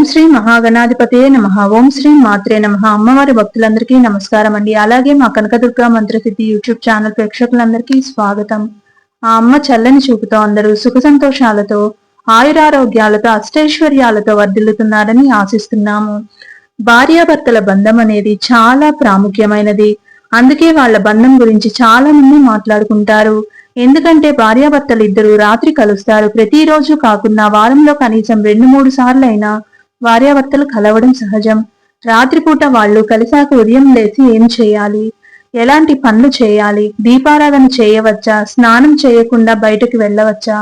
ఓం శ్రీ మహాగణాధిపతే నమ. ఓం శ్రీ మాత్రే నమ. అమ్మవారి భక్తులందరికీ నమస్కారం అండి. అలాగే మా కనకదుర్గ మంత్రసిద్ధి యూట్యూబ్ ఛానల్ ప్రేక్షకులందరికీ స్వాగతం. ఆ అమ్మ చల్లని చూపుతో అందరూ సుఖ సంతోషాలతో ఆయురారోగ్యాలతో అష్టైశ్వర్యాలతో వర్ధిల్లుతున్నారని ఆశిస్తున్నాము. భార్యాభర్తల బంధం అనేది చాలా ప్రాముఖ్యమైనది. అందుకే వాళ్ళ బంధం గురించి చాలా మంది మాట్లాడుకుంటారు. ఎందుకంటే భార్యాభర్తలు ఇద్దరు రాత్రి కలుస్తారు. ప్రతిరోజు కాకుండా వారంలో కనీసం రెండు మూడు సార్లు అయినా భార్యాభర్తలు కలవడం సహజం. రాత్రిపూట వాళ్ళు కలిసాక ఉదయం లేచి ఏం చేయాలి? ఎలాంటి పనులు చేయాలి? దీపారాధన చేయవచ్చా? స్నానం చేయకుండా బయటకు వెళ్ళవచ్చా?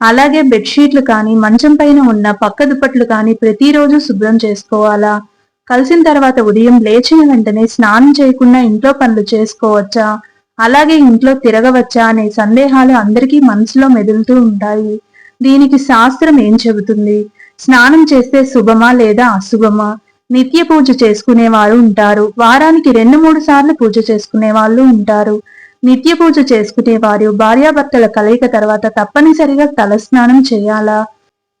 అలాగే బెడ్షీట్లు కానీ మంచం పైన ఉన్న పక్క దుప్పట్లు కానీ ప్రతిరోజు శుభ్రం చేసుకోవాలా? కలిసిన తర్వాత ఉదయం లేచిన వెంటనే స్నానం చేయకుండా ఇంట్లో పనులు చేసుకోవచ్చా? అలాగే ఇంట్లో తిరగవచ్చా అనే సందేహాలు అందరికీ మనసులో మెదులుతూ ఉంటాయి. దీనికి శాస్త్రం ఏం చెబుతుంది? స్నానం చేస్తే శుభమా లేదా అశుభమా? నిత్య పూజ చేసుకునే వారు ఉంటారు. వారానికి రెండు మూడు సార్లు పూజ చేసుకునే వాళ్ళు ఉంటారు. నిత్య పూజ చేసుకునే వారు భార్యాభర్తల కలయిక తర్వాత తప్పనిసరిగా తలస్నానం చేయాలా?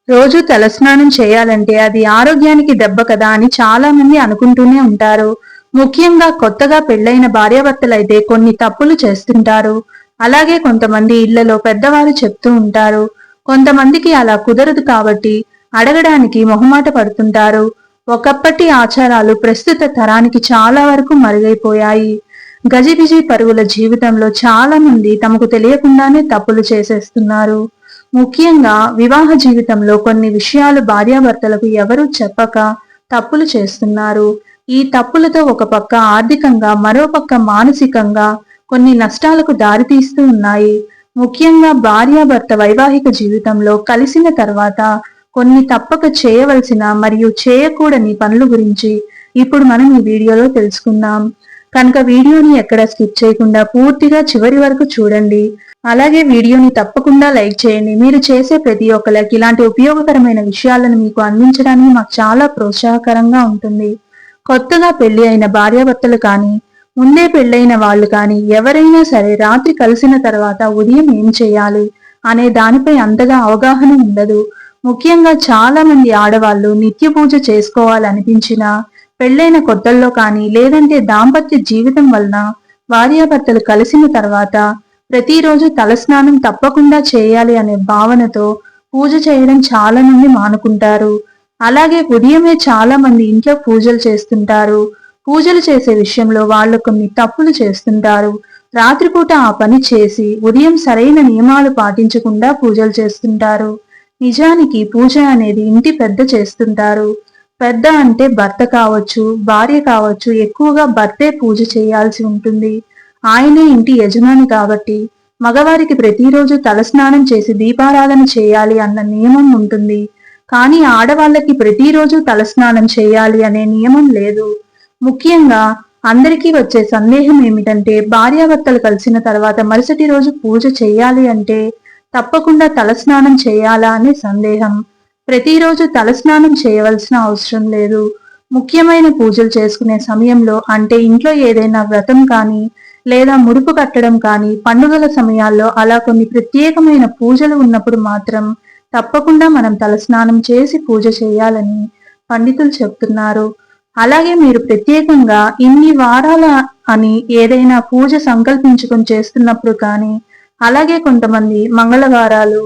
రోజు తలస్నానం చేయాలంటే అది ఆరోగ్యానికి దెబ్బ కదా అని చాలా మంది అనుకుంటూనే ఉంటారు. ముఖ్యంగా కొత్తగా పెళ్ళైన భార్యాభర్తలైతే కొన్ని తప్పులు చేస్తుంటారు. అలాగే కొంతమంది ఇళ్ళలో పెద్దవారు చెప్తూ ఉంటారు. కొంతమందికి అలా కుదరదు కాబట్టి అడగడానికి మొహమాట పడుతుంటారు. ఒకప్పటి ఆచారాలు ప్రస్తుత తరానికి చాలా వరకు మరుగైపోయాయి. గజిబిజి పరుగుల జీవితంలో చాలా మంది తమకు తెలియకుండానే తప్పులు చేసేస్తున్నారు. ముఖ్యంగా వివాహ జీవితంలో కొన్ని విషయాలు భార్యాభర్తలకు ఎవరూ చెప్పక తప్పులు చేస్తున్నారు. ఈ తప్పులతో ఒక పక్క ఆర్థికంగా మరో పక్క మానసికంగా కొన్ని నష్టాలకు దారితీస్తూ ఉన్నాయి. ముఖ్యంగా భార్యాభర్త వైవాహిక జీవితంలో కలిసిన తర్వాత కొన్ని తప్పక చేయవలసిన మరియు చేయకూడని పనుల గురించి ఇప్పుడు మనం ఈ వీడియోలో తెలుసుకుందాం. కనుక వీడియోని ఎక్కడ స్కిప్ చేయకుండా పూర్తిగా చివరి వరకు చూడండి. అలాగే వీడియోని తప్పకుండా లైక్ చేయండి. మీరు చేసే ప్రతి ఒక్కరికి ఇలాంటి ఉపయోగకరమైన విషయాలను మీకు అందించడానికి మాకు చాలా ప్రోత్సాహకరంగా ఉంటుంది. కొత్తగా పెళ్ళి అయిన భార్యాభర్తలు కానీ ముందే పెళ్ళైన వాళ్ళు కానీ ఎవరైనా సరే రాత్రి కలిసిన తర్వాత ఉదయం ఏం చేయాలి అనే దానిపై అంతగా అవగాహన ఉండదు. ముఖ్యంగా చాలా మంది ఆడవాళ్ళు నిత్య పూజ చేసుకోవాలనిపించినా పెళ్ళైన కొత్తల్లో కానీ లేదంటే దాంపత్య జీవితం వలన భార్యాభర్తలు కలిసిన తర్వాత ప్రతిరోజు తలస్నానం తప్పకుండా చేయాలి అనే భావనతో పూజ చేయడం చాలా మంది మానుకుంటారు. అలాగే ఉదయమే చాలా మంది ఇంట్లో పూజలు చేస్తుంటారు. పూజలు చేసే విషయంలో వాళ్ళు కొన్ని తప్పులు చేస్తుంటారు. రాత్రిపూట ఆ పని చేసి ఉదయం సరైన నియమాలు పాటించకుండా పూజలు చేస్తుంటారు. నిజానికి పూజ అనేది ఇంటి పెద్ద చేస్తుంటారు. పెద్ద అంటే భర్త కావచ్చు భార్య కావచ్చు ఎక్కువగా భర్తే పూజ చేయాల్సి ఉంటుంది. ఆయనే ఇంటి యజమాని కాబట్టి మగవారికి ప్రతిరోజు తలస్నానం చేసి దీపారాధన చేయాలి అన్న నియమం ఉంటుంది. కానీ ఆడవాళ్ళకి ప్రతిరోజు తలస్నానం చేయాలి అనే నియమం లేదు. ముఖ్యంగా అందరికీ వచ్చే సందేహం ఏమిటంటే భార్యాభర్తలు కలిసిన తర్వాత మరుసటి రోజు పూజ చేయాలి అంటే తప్పకుండా తలస్నానం చేయాలా అనే సందేహం. ప్రతిరోజు తలస్నానం చేయవలసిన అవసరం లేదు. ముఖ్యమైన పూజలు చేసుకునే సమయంలో అంటే ఇంట్లో ఏదైనా వ్రతం కానీ లేదా ముడుపు కట్టడం కానీ పండుగల సమయాల్లో అలా కొన్ని ప్రత్యేకమైన పూజలు ఉన్నప్పుడు మాత్రం తప్పకుండా మనం తలస్నానం చేసి పూజ చేయాలని పండితులు చెప్తున్నారు. అలాగే మీరు ప్రత్యేకంగా ఇన్ని వారాల అని ఏదైనా పూజ సంకల్పించుకొని చేస్తున్నప్పుడు కానీ అలాగే కొంతమంది మంగళవారాలు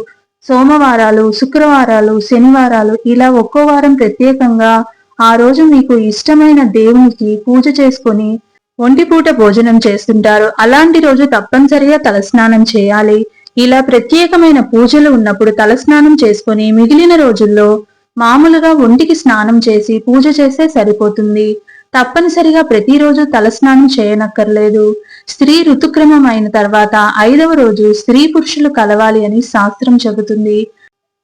సోమవారాలు శుక్రవారాలు శనివారాలు ఇలా ఒక్కో వారం ప్రత్యేకంగా ఆ రోజు మీకు ఇష్టమైన దేవునికి పూజ చేసుకొని ఒంటిపూట భోజనం చేస్తుంటారు. అలాంటి రోజు తప్పనిసరిగా తలస్నానం చేయాలి. ఇలా ప్రత్యేకమైన పూజలు ఉన్నప్పుడు తలస్నానం చేసుకుని మిగిలిన రోజుల్లో మామూలుగా ఒంటికి స్నానం చేసి పూజ చేస్తే సరిపోతుంది. తప్పనిసరిగా ప్రతిరోజు తలస్నానం చేయనక్కర్లేదు. స్త్రీ ఋతుక్రమం అయిన తర్వాత ఐదవ రోజు స్త్రీ పురుషులు కలవాలి అని శాస్త్రం చెబుతుంది.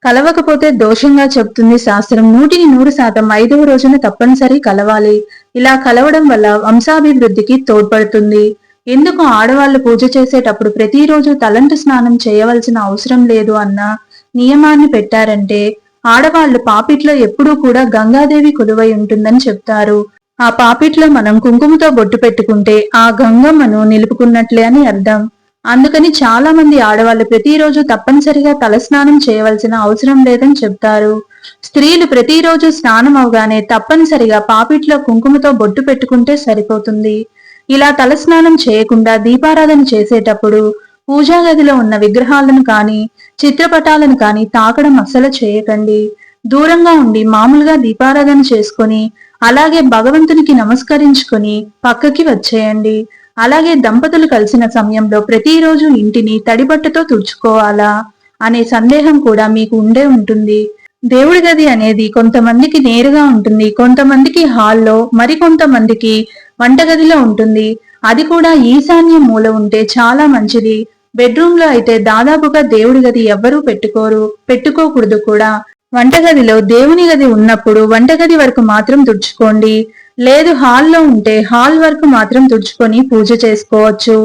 కలవకపోతే దోషంగా చెప్తుంది శాస్త్రం. నూటికి నూరు శాతం ఐదవ రోజున తప్పనిసరి కలవాలి. ఇలా కలవడం వల్ల వంశాభివృద్ధికి తోడ్పడుతుంది. ఎందుకు ఆడవాళ్ళు పూజ చేసేటప్పుడు ప్రతిరోజు తలంటు స్నానం చేయవలసిన అవసరం లేదు అన్న నియమాన్ని పెట్టారంటే ఆడవాళ్ళు పాపిట్లో ఎప్పుడూ కూడా గంగాదేవి కొలువై ఉంటుందని చెప్తారు. ఆ పాపిట్లో మనం కుంకుమతో బొట్టు పెట్టుకుంటే ఆ గంగమ్మను నిలుపుకున్నట్లే అని అర్థం. అందుకని చాలా మంది ఆడవాళ్ళు ప్రతిరోజు తప్పనిసరిగా తలస్నానం చేయవలసిన అవసరం లేదని చెప్తారు. స్త్రీలు ప్రతిరోజు స్నానం అవగానే తప్పనిసరిగా పాపిట్లో కుంకుమతో బొట్టు పెట్టుకుంటే సరిపోతుంది. ఇలా తలస్నానం చేయకుండా దీపారాధన చేసేటప్పుడు పూజా గదిలో ఉన్న విగ్రహాలను కానీ చిత్రపటాలను కానీ తాకడం అస్సలు చేయకండి. దూరంగా ఉండి మామూలుగా దీపారాధన చేసుకొని అలాగే భగవంతునికి నమస్కరించుకొని పక్కకి వచ్చేయండి. అలాగే దంపతులు కలిసిన సమయంలో ప్రతిరోజు ఇంటిని తడిబట్టతో తుడుచుకోవాలా అనే సందేహం కూడా మీకు ఉండే ఉంటుంది. దేవుడి గది అనేది కొంతమందికి నేరుగా ఉంటుంది కొంతమందికి హాల్లో మరి కొంతమందికి వంటగదిలో ఉంటుంది. అది కూడా ఈశాన్య మూల ఉంటే చాలా మంచిది. బెడ్రూమ్లో అయితే దాదాపుగా దేవుడి గది ఎవ్వరూ పెట్టుకోరు పెట్టుకోకూడదు కూడా. వంటగదిలో దేవుని గది ఉన్నప్పుడు వంటగది వరకు మాత్రం తుడుచుకోండి. లేదు హాల్లో ఉంటే హాల్ వరకు మాత్రం తుడుచుకొని పూజ చేసుకోవచ్చు.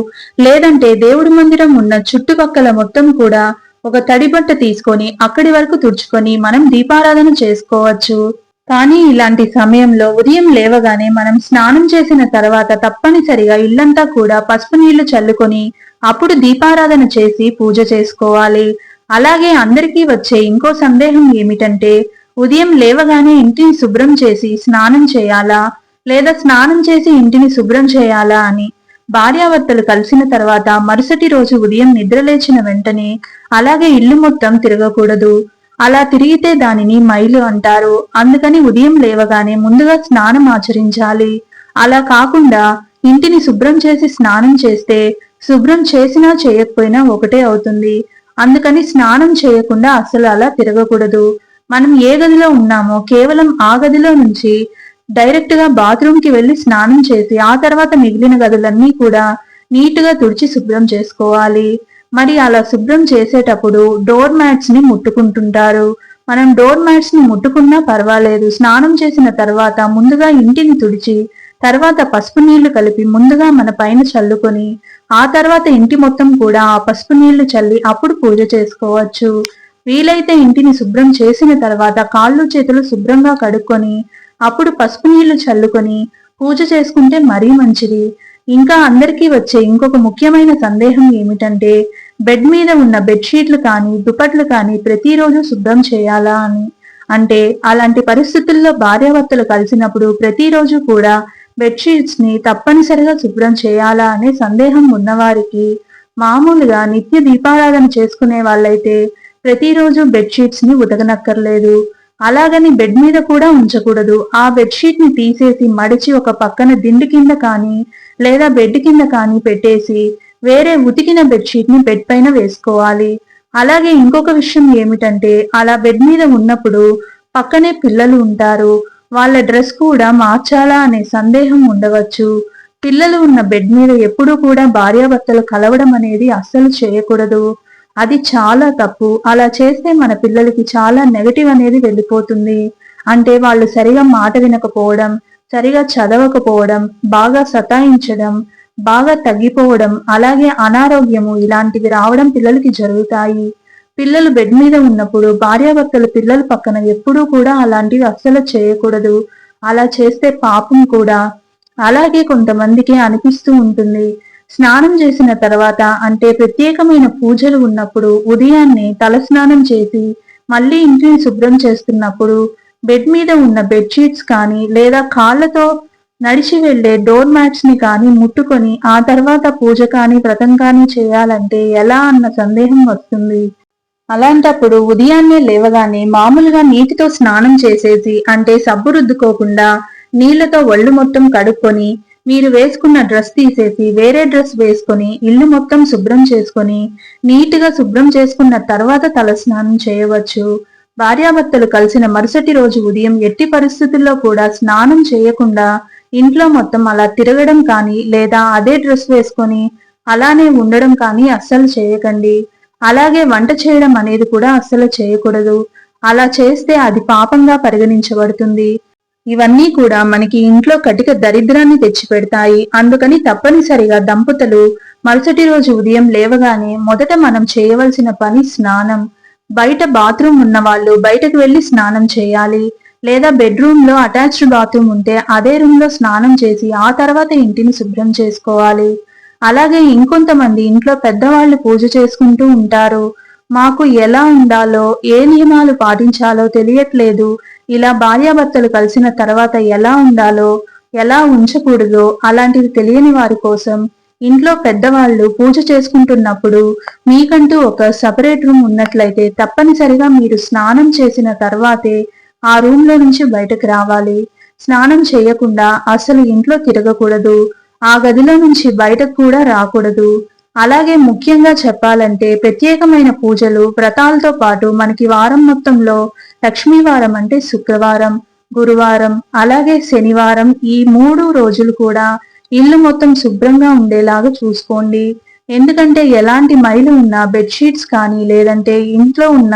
లేదంటే దేవుడి మందిరం ఉన్న చుట్టుపక్కల మొత్తం కూడా ఒక తడి బట్ట తీసుకొని అక్కడి వరకు తుడుచుకొని మనం దీపారాధన చేసుకోవచ్చు. కానీ ఇలాంటి సమయంలో ఉదయం లేవగానే మనం స్నానం చేసిన తర్వాత తప్పనిసరిగా ఇల్లంతా కూడా పసుపు నీళ్ళు చల్లుకొని అప్పుడు దీపారాధన చేసి పూజ చేసుకోవాలి. అలాగే అందరికీ వచ్చే ఇంకో సందేహం ఏమిటంటే ఉదయం లేవగానే ఇంటిని శుభ్రం చేసి స్నానం చేయాలా? లేదా స్నానం చేసి ఇంటిని శుభ్రం చేయాలా అని భార్యాభర్తలు కలిసిన తర్వాత మరుసటి రోజు ఉదయం నిద్రలేచిన వెంటనే అలాగే ఇల్లు మొత్తం తిరగకూడదు. అలా తిరిగితే దానిని మైలు అంటారు. అందుకని ఉదయం లేవగానే ముందుగా స్నానం ఆచరించాలి. అలా కాకుండా ఇంటిని శుభ్రం చేసి స్నానం చేస్తే శుభ్రం చేసినా చేయకపోయినా ఒకటే అవుతుంది. అందుకని స్నానం చేయకుండా అసలు అలా తిరగకూడదు. మనం ఏ గదిలో ఉన్నామో కేవలం ఆ గదిలో నుంచి డైరెక్ట్గా బాత్రూమ్కి వెళ్ళి స్నానం చేసి ఆ తర్వాత మిగిలిన గదులన్నీ కూడా నీట్గా తుడిచి శుభ్రం చేసుకోవాలి. మరి అలా శుభ్రం చేసేటప్పుడు డోర్ మ్యాట్స్ని ముట్టుకుంటుంటారు. మనం డోర్ మ్యాట్స్ని ముట్టుకున్నా పర్వాలేదు. స్నానం చేసిన తర్వాత ముందుగా ఇంటిని తుడిచి తర్వాత పసుపు నీళ్ళు కలిపి ముందుగా మన పైన చల్లుకొని ఆ తర్వాత ఇంటి మొత్తం కూడా ఆ పసుపు నీళ్ళు చల్లి అప్పుడు పూజ చేసుకోవచ్చు. వీలైతే ఇంటిని శుభ్రం చేసిన తర్వాత కాళ్ళు చేతులు శుభ్రంగా కడుక్కొని అప్పుడు పసుపు నీళ్ళు చల్లుకొని పూజ చేసుకుంటే మరీ మంచిది. ఇంకా అందరికీ వచ్చే ఇంకొక ముఖ్యమైన సందేహం ఏమిటంటే బెడ్ మీద ఉన్న బెడ్షీట్లు కానీ దుపట్లు కానీ ప్రతిరోజు శుభ్రం చేయాలా అని. అంటే అలాంటి పరిస్థితుల్లో భార్యాభర్తలు కలిసినప్పుడు ప్రతిరోజు కూడా బెడ్షీట్స్ని తప్పనిసరిగా శుభ్రం చేయాలా అనే సందేహం ఉన్నవారికి మామూలుగా నిత్య దీపారాధన చేసుకునే వాళ్ళైతే ప్రతిరోజు బెడ్షీట్స్ని ఉతకనక్కర్లేదు. అలాగని బెడ్ మీద కూడా ఉంచకూడదు. ఆ బెడ్షీట్ని తీసేసి మడిచి ఒక పక్కన దిండు కింద కానీ లేదా బెడ్ కింద కానీ పెట్టేసి వేరే ఉతికిన బెడ్షీట్ని బెడ్ పైన వేసుకోవాలి. అలాగే ఇంకొక విషయం ఏమిటంటే అలా బెడ్ మీద ఉన్నప్పుడు పక్కనే పిల్లలు ఉంటారు. వాళ్ళ డ్రెస్ కూడా మార్చాలా అనే సందేహం ఉండవచ్చు. పిల్లలు ఉన్న బెడ్ మీద ఎప్పుడూ కూడా భార్యాభర్తలు కలవడం అనేది అస్సలు చేయకూడదు. అది చాలా తప్పు. అలా చేస్తే మన పిల్లలకి చాలా నెగటివ్ అనేది వెళ్ళిపోతుంది. అంటే వాళ్ళు సరిగా మాట వినకపోవడం సరిగా చదవకపోవడం బాగా సతాయించడం బాగా తగ్గిపోవడం అలాగే అనారోగ్యము ఇలాంటివి రావడం పిల్లలకి జరుగుతాయి. పిల్లలు బెడ్ మీద ఉన్నప్పుడు భార్యాభర్తలు పిల్లల పక్కన ఎప్పుడూ కూడా అలాంటివి అస్సలు చేయకూడదు. అలా చేస్తే పాపం కూడా. అలాగే కొంతమందికి అనిపిస్తూ ఉంటుంది. స్నానం చేసిన తర్వాత అంటే ప్రత్యేకమైన పూజలు ఉన్నప్పుడు ఉదయాన్నే తలస్నానం చేసి మళ్ళీ ఇంటిని శుభ్రం చేస్తున్నప్పుడు బెడ్ మీద ఉన్న బెడ్షీట్స్ కానీ లేదా కాళ్ళతో నడిచి వెళ్ళే డోర్ మ్యాట్స్ని కానీ ముట్టుకొని ఆ తర్వాత పూజ కానీ వ్రతం కానీ చేయాలంటే ఎలా అన్న సందేహం వస్తుంది. అలాంటప్పుడు ఉదయాన్నే లేవగానే మామూలుగా నీటితో స్నానం చేసేసి అంటే సబ్బు రుద్దుకోకుండా నీళ్ళతో ఒళ్ళు మొత్తం కడుక్కొని మీరు వేసుకున్న డ్రెస్ తీసేసి వేరే డ్రెస్ వేసుకొని ఇల్లు మొత్తం శుభ్రం చేసుకొని నీట్గా శుభ్రం చేసుకున్న తర్వాత తల స్నానం చేయవచ్చు. భార్యాభర్తలు కలిసిన మరుసటి రోజు ఉదయం ఎట్టి పరిస్థితుల్లో కూడా స్నానం చేయకుండా ఇంట్లో మొత్తం అలా తిరగడం కానీ లేదా అదే డ్రెస్ వేసుకొని అలానే ఉండడం కానీ అస్సలు చేయకండి. అలాగే వంట చేయడం అనేది కూడా అస్సలు చేయకూడదు. అలా చేస్తే అది పాపంగా పరిగణించబడుతుంది. ఇవన్నీ కూడా మనకి ఇంట్లో కటిక దరిద్రాన్ని తెచ్చిపెడతాయి. అందుకని తప్పనిసరిగా దంపతులు మరుసటి రోజు ఉదయం లేవగానే మొదట మనం చేయవలసిన పని స్నానం. బయట బాత్రూమ్ ఉన్న వాళ్ళు బయటకు వెళ్ళి స్నానం చేయాలి. లేదా బెడ్రూమ్లో అటాచ్డ్ బాత్రూమ్ ఉంటే అదే రూమ్లో స్నానం చేసి ఆ తర్వాత ఇంటిని శుభ్రం చేసుకోవాలి. అలాగే ఇంకొంతమంది ఇంట్లో పెద్దవాళ్ళు పూజ చేసుకుంటూ ఉంటారు. మాకు ఎలా ఉండాలో ఏ నియమాలు పాటించాలో తెలియట్లేదు. ఇలా భార్యాభర్తలు కలిసిన తర్వాత ఎలా ఉండాలో ఎలా ఉంచకూడదో అలాంటివి తెలియని వారి కోసం ఇంట్లో పెద్దవాళ్ళు పూజ చేసుకుంటున్నప్పుడు మీకంటూ ఒక సపరేట్ రూమ్ ఉన్నట్లయితే తప్పనిసరిగా మీరు స్నానం చేసిన తర్వాతే ఆ రూమ్లో నుంచి బయటకు రావాలి. స్నానం చేయకుండా అసలు ఇంట్లో తిరగకూడదు. ఆ గదిలో నుంచి బయటకు కూడా రాకూడదు. అలాగే ముఖ్యంగా చెప్పాలంటే ప్రత్యేకమైన పూజలు వ్రతాలతో పాటు మనకి వారం మొత్తంలో లక్ష్మీవారం అంటే శుక్రవారం గురువారం అలాగే శనివారం ఈ మూడు రోజులు కూడా ఇల్లు మొత్తం శుభ్రంగా ఉండేలాగా చూసుకోండి. ఎందుకంటే ఎలాంటి మైలు ఉన్న బెడ్షీట్స్ కానీ లేదంటే ఇంట్లో ఉన్న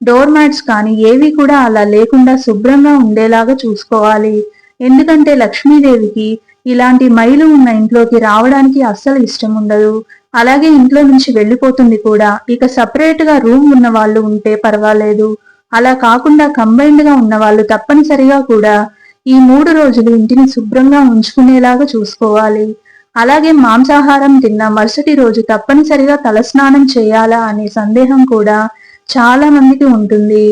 డోర్ మ్యాట్స్ కానీ ఏవి కూడా అలా లేకుండా శుభ్రంగా ఉండేలాగా చూసుకోవాలి. ఎందుకంటే లక్ష్మీదేవికి ఇలాంటి మైలు ఉన్న ఇంట్లోకి రావడానికి అస్సలు ఇష్టం ఉండదు. అలాగే ఇంట్లో నుంచి వెళ్ళిపోతుంది కూడా. ఇక సపరేట్గా రూమ్ ఉన్న వాళ్ళు ఉంటే పర్వాలేదు. అలా కాకుండా కంబైన్డ్గా ఉన్న వాళ్ళు తప్పనిసరిగా కూడా ఈ మూడు రోజులు ఇంటిని శుభ్రంగా ఉంచుకునేలాగా చూసుకోవాలి. అలాగే మాంసాహారం తిన్న మరుసటి రోజు తప్పనిసరిగా తలస్నానం చేయాలా అనే సందేహం కూడా చాలా మందికి ఉంటుంది.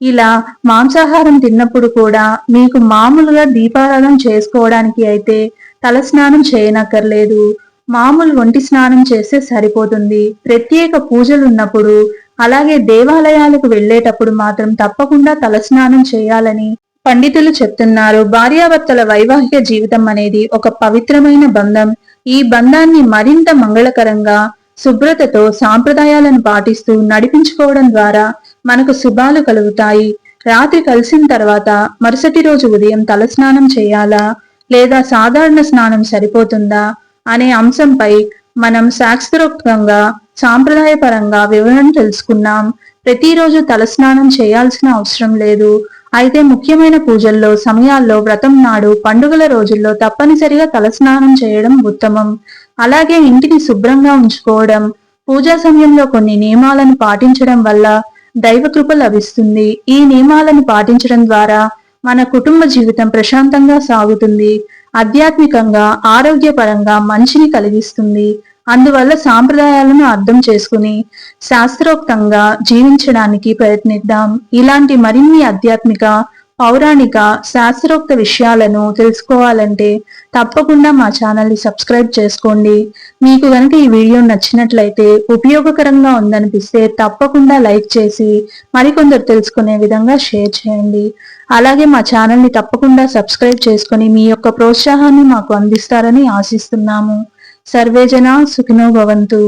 ఇలా మాంసాహారం తిన్నప్పుడు కూడా మీకు మామూలుగా దీపారాధన చేసుకోవడానికి అయితే తలస్నానం చేయనక్కర్లేదు. మామూలు ఒంటి స్నానం చేస్తే సరిపోతుంది. ప్రత్యేక పూజలు ఉన్నప్పుడు అలాగే దేవాలయాలకు వెళ్ళేటప్పుడు మాత్రం తప్పకుండా తలస్నానం చేయాలని పండితులు చెప్తున్నారు. భార్యాభర్తల వైవాహిక జీవితం అనేది ఒక పవిత్రమైన బంధం. ఈ బంధాన్ని మరింత మంగళకరంగా శుభ్రతతో సాంప్రదాయాలను పాటిస్తూ నడిపించుకోవడం ద్వారా మనకు శుభాలు కలుగుతాయి. రాత్రి కలిసిన తర్వాత మరుసటి రోజు ఉదయం తలస్నానం చేయాలా? లేదా సాధారణ స్నానం సరిపోతుందా? అనే అంశంపై మనం శాస్త్రోక్తంగా సాంప్రదాయపరంగా వివరణ తెలుసుకున్నాం. ప్రతిరోజు తలస్నానం చేయాల్సిన అవసరం లేదు. అయితే ముఖ్యమైన పూజల్లో సమయాల్లో వ్రతం నాడు పండుగల రోజుల్లో తప్పనిసరిగా తలస్నానం చేయడం ఉత్తమం. అలాగే ఇంటిని శుభ్రంగా ఉంచుకోవడం పూజా సమయంలో కొన్ని నియమాలను పాటించడం వల్ల దైవకృప లభిస్తుంది. ఈ నియమాలను పాటించడం ద్వారా మన కుటుంబ జీవితం ప్రశాంతంగా సాగుతుంది. ఆధ్యాత్మికంగా ఆరోగ్యపరంగా మంచిని కలిగిస్తుంది. అందువల్ల సాంప్రదాయాలను అర్థం చేసుకుని శాస్త్రోక్తంగా జీవించడానికి ప్రయత్నిద్దాం. ఇలాంటి మరిన్ని ఆధ్యాత్మిక పౌరాణిక శాస్త్రోక్త విషయాలను తెలుసుకోవాలంటే తప్పకుండా మా ఛానల్ని సబ్స్క్రైబ్ చేసుకోండి. మీకు కనుక ఈ వీడియో నచ్చినట్లయితే ఉపయోగకరంగా ఉందనిపిస్తే తప్పకుండా లైక్ చేసి మరికొందరు తెలుసుకునే విధంగా షేర్ చేయండి. అలాగే మా ఛానల్ని తప్పకుండా సబ్స్క్రైబ్ చేసుకుని మీ యొక్క ప్రోత్సాహాన్ని మాకు అందిస్తారని ఆశిస్తున్నాము. సర్వేజన సుఖినో భవంతు.